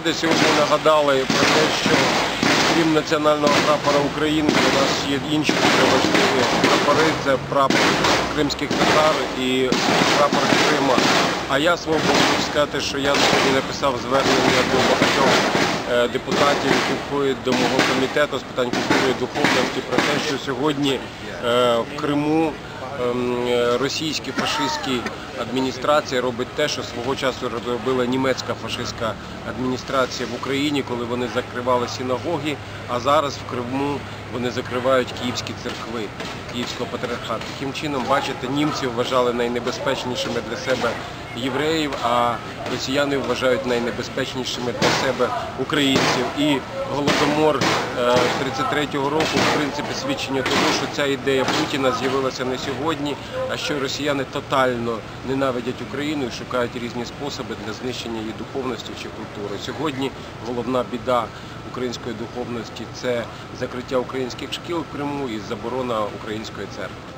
Ради сьогодні нагадали про те, що крім національного прапора України, у нас є інші дуже важливі прапори. Це прапор кримських татар і прапор Крима. А я свого боку сказати, що я сьогодні написав звернення до багатьох е, депутатів, які входять до мого комітету з питань культури і духовності про те, що сьогодні е, в Криму ем, е, російські фашистські адміністрації робить те, що свого часу робила німецька фашистська адміністрація в Україні, коли вони закривали синагоги, а зараз в Криму вони закривають київські церкви Київського патріархату. Таким чином, бачите, німці вважали найнебезпечнішими для себе євреїв, а росіяни вважають найнебезпечнішими для себе українців. І голодомор 33-го року, в принципі, свідчення того, що ця ідея Путіна з'явилася не сьогодні, а що росіяни тотально ненавидять Україну і шукають різні способи для знищення її духовності чи культури. Сьогодні головна біда української духовності це закриття українських шкіл в Криму і заборона української церкви.